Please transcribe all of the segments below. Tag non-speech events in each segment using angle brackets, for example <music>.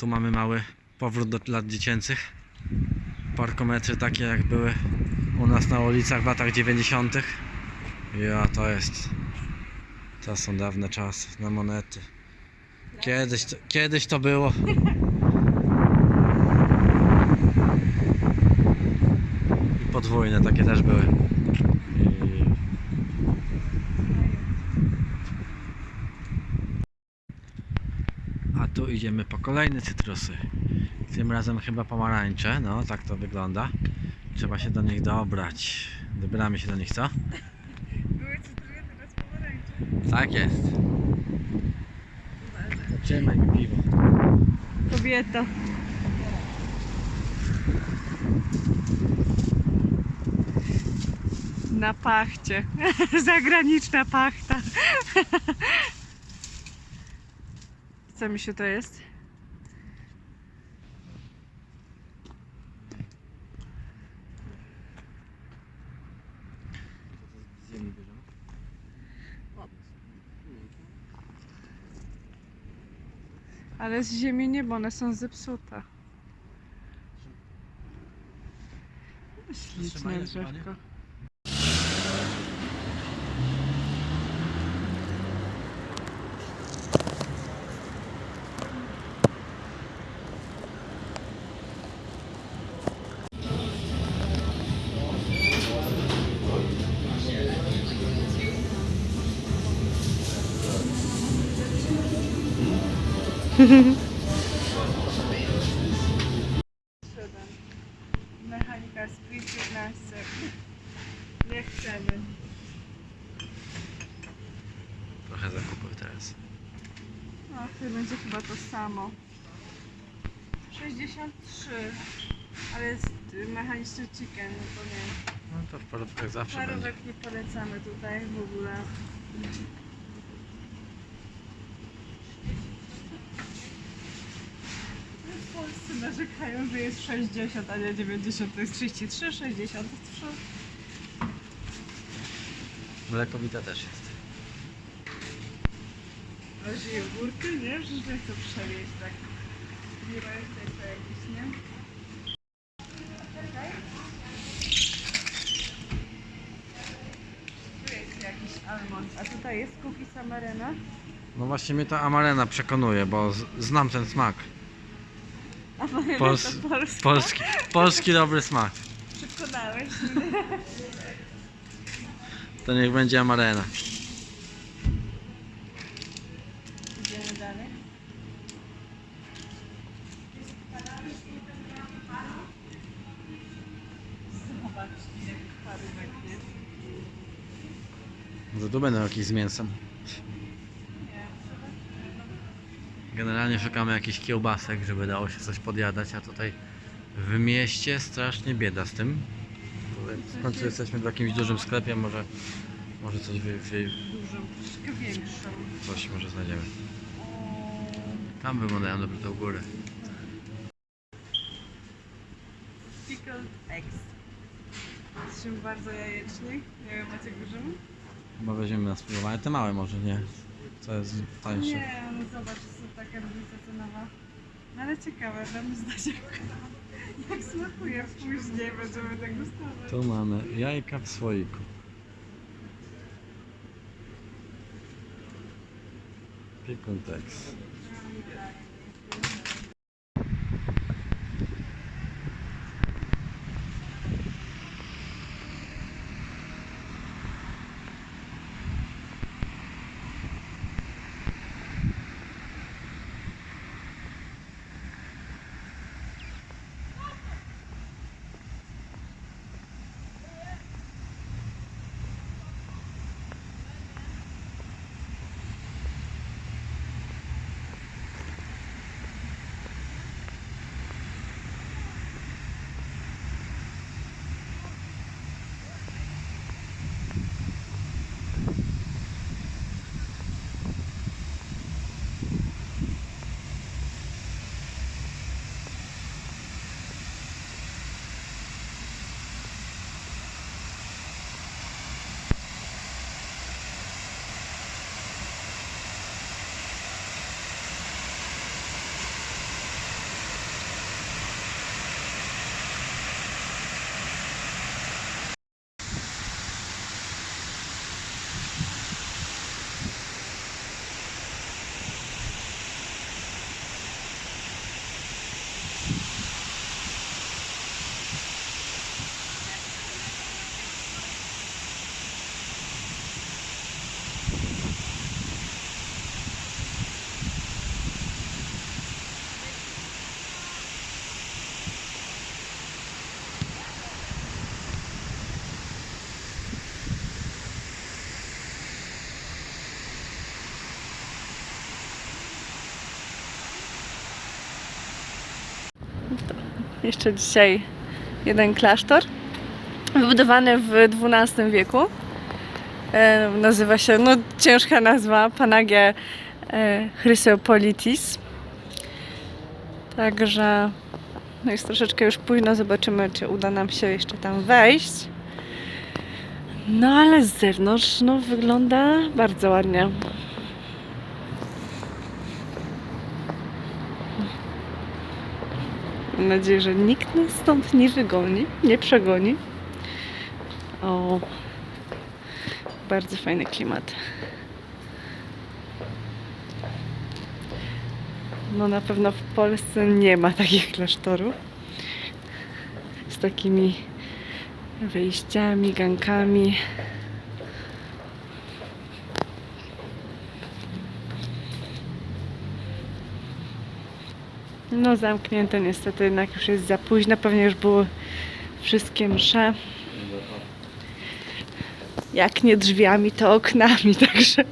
tu mamy mały powrót do lat dziecięcych. Parkometry takie jak były u nas na ulicach w latach 90. Ja to jest. To są dawne czasy na monety. Kiedyś to, kiedyś to było. I podwójne takie też były. I... A tu idziemy po kolejne cytrusy. Tym razem chyba pomarańcze, no tak to wygląda. Trzeba się do nich dobrać. Dobieramy się do nich, co? Były cytryny, teraz pomarańcze. Tak jest. Trzymaj mi piwo. Kobieta. Na pachcie. <laughs> Zagraniczna pachta. <laughs> Co mi się to jest? Ale z ziemi nie, bo one są zepsute. Śliczne drzewko. Mechanika Split 15. Nie chcemy. Trochę zakupów teraz. No, to będzie chyba to samo. 63. Ale jest y, mechaniczny chicken, no to nie. No to w produktach zawsze. Parówek nie polecamy tutaj w ogóle. W Polsce narzekają, że jest 60, a nie 90, to jest 33, 63. Mlekowita też jest. Że jogurty, nie? Że źle chcę przewieźć tak. Nie ma jeszcze to jakieś, nie? Tu jest jakiś almond, a tutaj jest cookies amarena. No właśnie mnie ta amarena przekonuje, bo z- znam ten smak. Amarena Pols- to polska. Polski, polski dobry smak. Przekonałeś mnie. <laughs> To niech będzie amarena. Idziemy dalej. Zobacz, ile parówek jest. Może tu będą jakieś z mięsem. Nie, Generalnie szukamy jakichś kiełbasek, żeby dało się coś podjadać, a tutaj w mieście strasznie bieda z tym. W końcu jesteśmy w jakimś dużym sklepie, może, może coś, wy, wy, dużą, troszkę większą. coś może znajdziemy. Tam wyglądają dobre te u góry. Pickled eggs. Jesteśmy bardzo jajeczni. Nie wiem, macie górzymy? Chyba weźmiemy na spróbowanie. Te małe może nie. Co jest tańsze. Nie, no zobacz, taka różnica cenowa. No ale ciekawe, damy znać jak, jak smakuje później, będziemy degustować. Tu mamy jajka w słoiku. Pikuntex. Jeszcze dzisiaj jeden klasztor. Wybudowany w XII wieku. E, nazywa się, no ciężka nazwa, Panagia e, Chrysopolitis. Także no jest troszeczkę już późno, zobaczymy czy uda nam się jeszcze tam wejść. No ale z zewnątrz no, wygląda bardzo ładnie. Mam nadzieję, że nikt nas stąd nie wygoni, nie przegoni. O, bardzo fajny klimat. No na pewno w Polsce nie ma takich klasztorów z takimi wyjściami, gankami. No zamknięte niestety, jednak już jest za późno, pewnie już były wszystkie msze. Jak nie drzwiami, to oknami, <laughs> także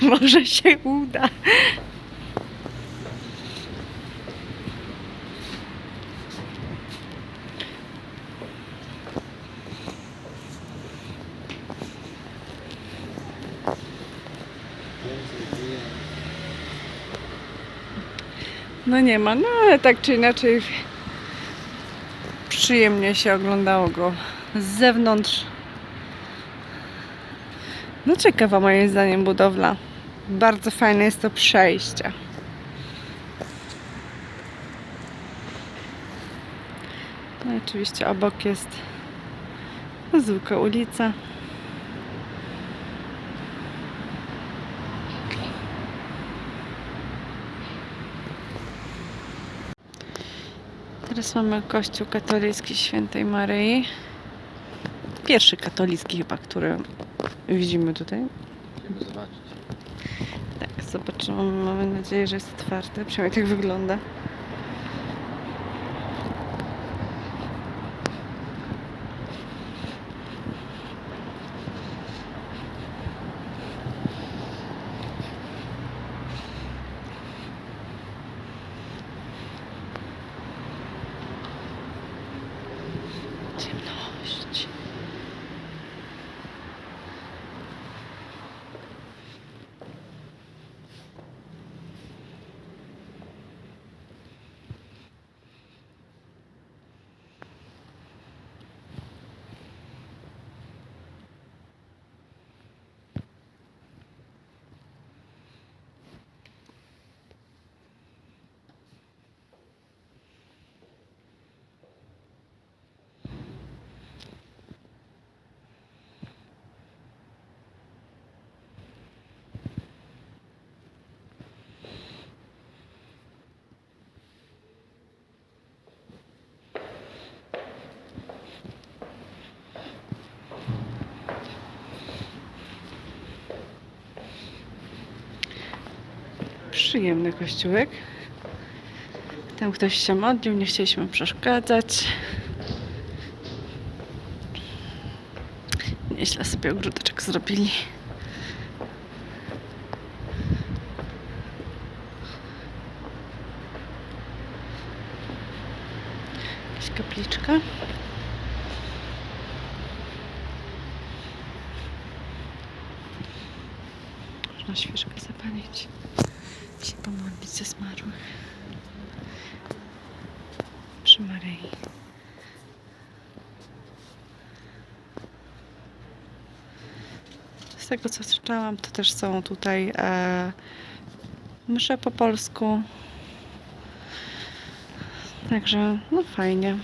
może się uda. No nie ma, no ale tak czy inaczej przyjemnie się oglądało go z zewnątrz. No ciekawa moim zdaniem budowla. Bardzo fajne jest to przejście. No oczywiście obok jest zwykła ulica. Teraz mamy kościół katolicki świętej Maryi. Pierwszy katolicki chyba, który widzimy tutaj. Zobaczyć. Tak, zobaczymy. Mamy nadzieję, że jest otwarty. Przynajmniej tak wygląda. Przyjemny kościółek. Tam ktoś się modlił, nie chcieliśmy przeszkadzać. Nieźle sobie ogródeczek zrobili. Jakaś kapliczka. Można świeczkę zapalić się pomodlić ze zmarłych przy Maryi. Z tego co czytałam, to też są tutaj e, msze po polsku. Także no fajnie.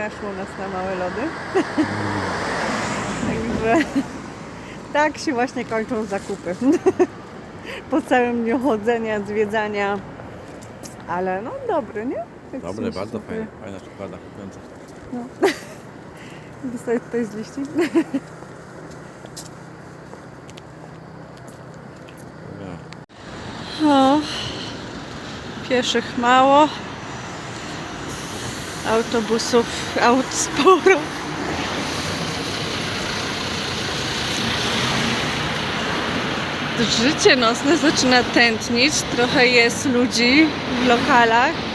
Naszło nas na małe lody. <laughs> Także Tak się właśnie kończą zakupy. <laughs> po całym dniu chodzenia, zwiedzania. Ale no dobry, nie? Dobre, się bardzo fajne. Fajna czekolada kupująca. <laughs> Dostaję tutaj z liści. O, pieszych mało. Autobusów, aut sporo. Życie nocne zaczyna tętnić. Trochę jest ludzi w lokalach.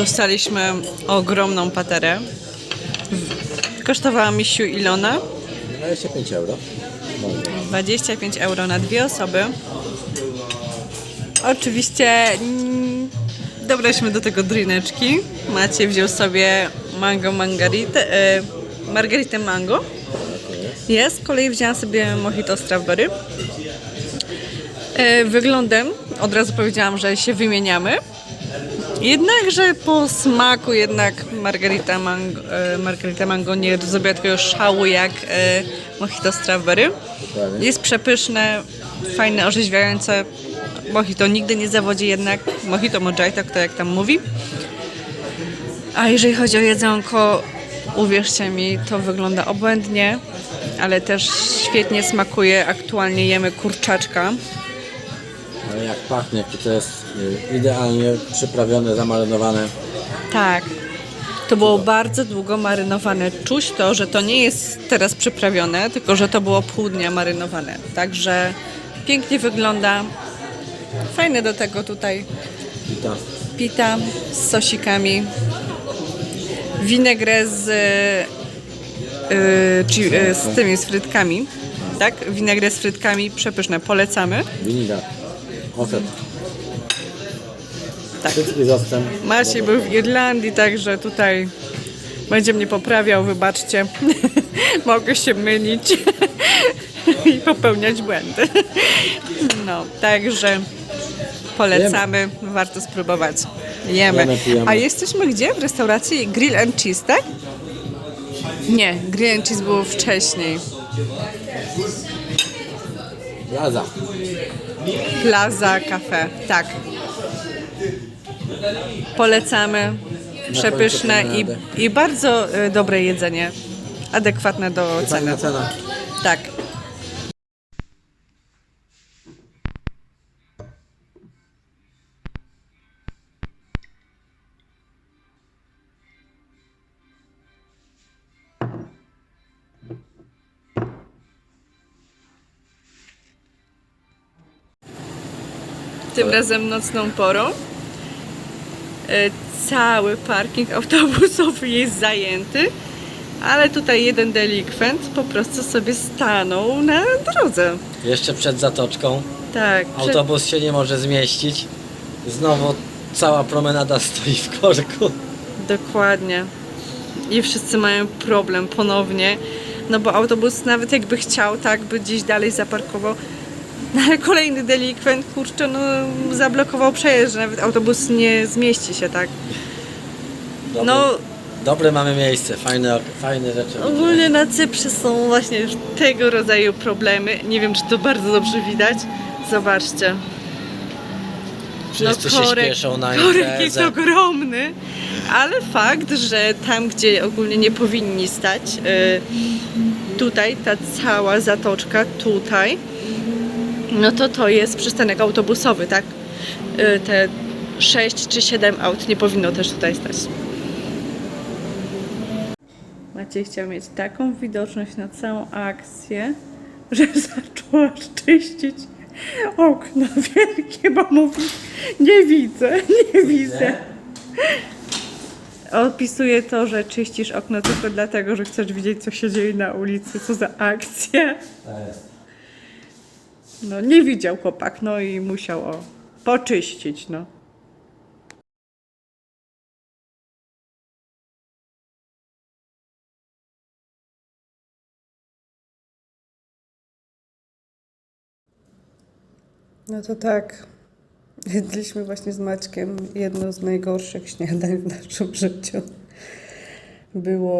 Dostaliśmy ogromną paterę. Kosztowała mi siu Ilona. 25 euro. 25 euro na dwie osoby. Oczywiście mm, dobraliśmy do tego drineczki. Maciej wziął sobie mango margaritę, e, margaritę mango. Jest, z kolei wzięłam sobie mojito strawberry. E, wyglądem od razu powiedziałam, że się wymieniamy. Jednakże po smaku jednak margarita mango, e, margarita mango nie zrobiła takiego szału jak e, mojito strawberry. Jest przepyszne, fajne, orzeźwiające. Mojito nigdy nie zawodzi jednak. Mojito mojito, kto jak tam mówi. A jeżeli chodzi o jedzonko, uwierzcie mi, to wygląda obłędnie, ale też świetnie smakuje. Aktualnie jemy kurczaczka. Jak pachnie, to, to jest y, idealnie przyprawione, zamarynowane. Tak. To było bardzo długo marynowane. Czuć to, że to nie jest teraz przyprawione, tylko że to było pół dnia marynowane. Także pięknie wygląda. Fajne do tego tutaj I to pita z sosikami, winegrę z, chi- yy, z tymi z frytkami. Tak? Winegrę z frytkami przepyszne. Polecamy. Ocet, Tak. wszystkie z octem. Maciej był w Irlandii, także tutaj będzie mnie poprawiał, wybaczcie. <laughs> Mogę się mylić <laughs> i popełniać błędy. No, także polecamy, warto spróbować. Jemy. Jemy, pijemy. A jesteśmy gdzie? W restauracji Grill and Cheese, tak? Nie, Grill and Cheese było wcześniej. Jaza. Plaza Cafe, tak. Polecamy. Przepyszne i, i bardzo y, dobre jedzenie. Adekwatne do ceny. Fajna cena. Tak. Tym razem nocną porą. E, Cały parking <laughs> autobusowy jest zajęty, ale tutaj jeden delikwent po prostu sobie stanął na drodze. Jeszcze przed zatoczką. Tak, przed- Autobus się nie może zmieścić. Znowu cała promenada <laughs> stoi w korku. Dokładnie. I wszyscy mają problem ponownie. No bo autobus nawet jakby chciał, tak, by gdzieś dalej zaparkował. <laughs> No ale kolejny delikwent, kurczę, no zablokował przejazd, że nawet autobus nie zmieści się, tak. Dobre, No dobre mamy miejsce, fajne, fajne rzeczy. ogólnie na Cyprze są właśnie już tego rodzaju problemy. Nie wiem, czy to bardzo dobrze widać. Zobaczcie. Wszyscy się śpieszą na No, korek jest ogromny, ale fakt, że tam, gdzie ogólnie nie powinni stać, y, tutaj ta cała zatoczka, tutaj, no to to jest przystanek autobusowy, tak? Y, Te 6 czy 7 aut nie powinno też tutaj stać. Maciej chciał mieć taką widoczność na całą akcję, <laughs> że zaczęłaś czyścić okno <laughs> wielkie, bo mówi, nie widzę, <laughs> nie widzę. Opisuje to, że czyścisz okno tylko dlatego, że chcesz widzieć, co się dzieje na ulicy, co za akcja. No nie widział chłopak, no i musiał o, poczyścić, no. No to tak. Jedliśmy właśnie z Maćkiem jedno z najgorszych śniadań w naszym życiu. Było